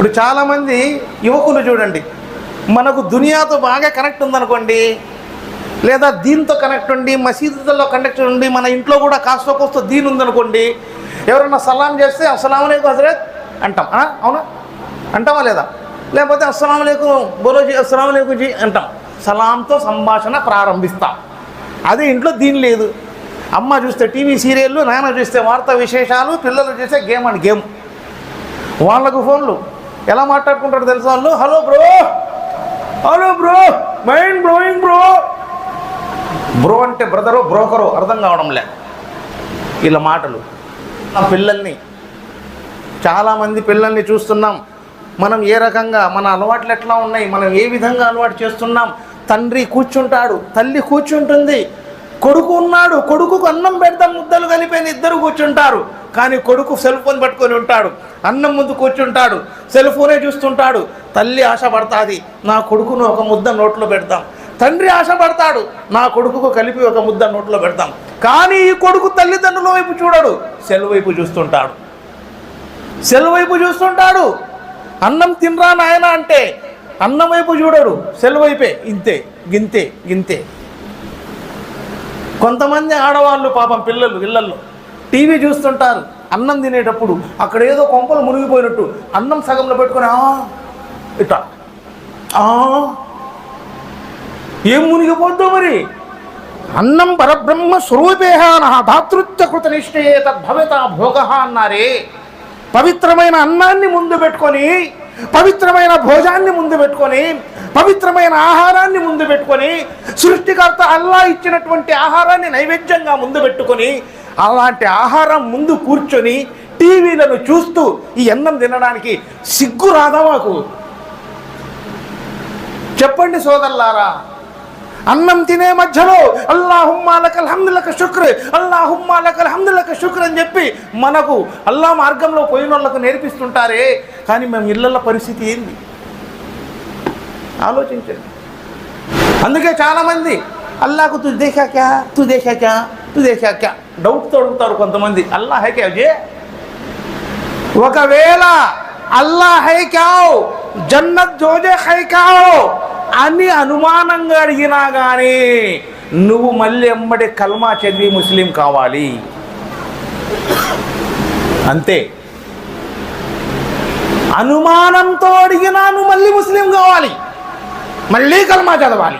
ఇప్పుడు చాలామంది యువకులు చూడండి మనకు దునియాతో బాగా కనెక్ట్ ఉందనుకోండి లేదా దీంతో కనెక్ట్ ఉండి మసీదుల్లో కనెక్ట్ ఉండి మన ఇంట్లో కూడా కాస్త కోస్త దీని ఉందనుకోండి ఎవరన్నా సలాం చేస్తే అస్సలం హజరత్ అంటాం. అవునా? అంటామా లేదా? లేకపోతే అస్సలం బోలోజీ అస్సలం జీ అంటాం. సలాంతో సంభాషణ ప్రారంభిస్తాం. అదే ఇంట్లో దీని లేదు. అమ్మ చూస్తే టీవీ సీరియళ్ళు నాన్న చూస్తే వార్తా విశేషాలు పిల్లలు చూస్తే గేమ్ అండ్ గేమ్. వాళ్ళకు ఫోన్లు. ఎలా మాట్లాడుకుంటారు తెలుసా? వాళ్ళు hello bro. Hello bro. Mind blowing bro. Bro అంటే బ్రదరు బ్రోకరు అర్థం కావడం లేదు ఇలా మాటలు. ఆ పిల్లల్ని చాలామంది పిల్లల్ని చూస్తున్నాం. మనం ఏ రకంగా మన అలవాట్లు ఎట్లా ఉన్నాయి? మనం ఏ విధంగా అలవాటు చేస్తున్నాం? తండ్రి కూర్చుంటాడు తల్లి కూర్చుంటుంది. కొడుకు ఉన్నాడు కొడుకుకు అన్నం పెడతాం ముద్దలు కలిపి ఇద్దరు కూర్చుంటారు. కానీ కొడుకు సెల్ ఫోన్ పట్టుకొని ఉంటాడు. అన్నం ముందు కూర్చుంటాడు సెల్ ఫోనే చూస్తుంటాడు తల్లి ఆశపడతాది నా కొడుకును ఒక ముద్ద నోట్లో పెడతాం తండ్రి ఆశపడతాడు నా కొడుకుకు కలిపి ఒక ముద్ద నోట్లో పెడతాం కానీ ఈ కొడుకు తల్లిదండ్రుల వైపు చూడడు సెల్ వైపు చూస్తుంటాడు. సెల్ వైపు చూస్తుంటాడు అన్నం తినరా నాయన అంటే అన్నం వైపు చూడడు సెల్ వైపే ఇంతే గింతే గింతే. కొంతమంది ఆడవాళ్ళు పాపం పిల్లలు ఇళ్ళల్లో టీవీ చూస్తుంటారు అన్నం తినేటప్పుడు అక్కడ ఏదో కొంపలు మునిగిపోయినట్టు అన్నం సగంలో పెట్టుకొని "ఆ" ఇట్లా. "ఆ" ఏం మునిగిపోద్దో మరి? అన్నం పరబ్రహ్మ స్వరూపేహాన నా దాతృత్వ కృత నిష్ఠయే తద్భవిత భోగ అన్నారే. పవిత్రమైన అన్నాన్ని ముందు పెట్టుకొని పవిత్రమైన భోజాన్ని ముందు పెట్టుకొని పవిత్రమైన ఆహారాన్ని ముందు పెట్టుకొని సృష్టికర్త అల్లా ఇచ్చినటువంటి ఆహారాన్ని నైవేద్యంగా ముందు పెట్టుకొని అలాంటి ఆహారం ముందు కూర్చొని టీవీలను చూస్తూ ఈ అన్నం తినడానికి సిగ్గు రాదా మాకు? చెప్పండి సోదరులారా. అన్నం తినే మధ్యలో అల్లాహుమ్మా హందులక శుక్ర శుక్ర్ హందులక శుక్ర అని చెప్పి మనకు అల్లా మార్గంలో పోయిన వాళ్ళకు నేర్పిస్తుంటారే కానీ మేము ఇళ్ళ పరిస్థితి ఏంది? ఆలోచించండి. అందుకే చాలామంది అల్లాకు తు దేశా తు దేశా డౌట్ తొడుగుతారు డౌట్తో అడుగుతారు కొంతమంది. అల్లా హై క్యా జే ఒకవేళ అల్లా హై క్యావ్ జన్నత్ జోజే హై క్యావ్ అని అనుమానంగా అడిగినా కానీ నువ్వు మళ్ళీ ఎమ్మడి కల్మా చదివి ముస్లిం కావాలి. అంతే. అనుమానంతో అడిగినా నువ్వు మళ్ళీ ముస్లిం కావాలి. మళ్ళీ కల్మా చదవాలి.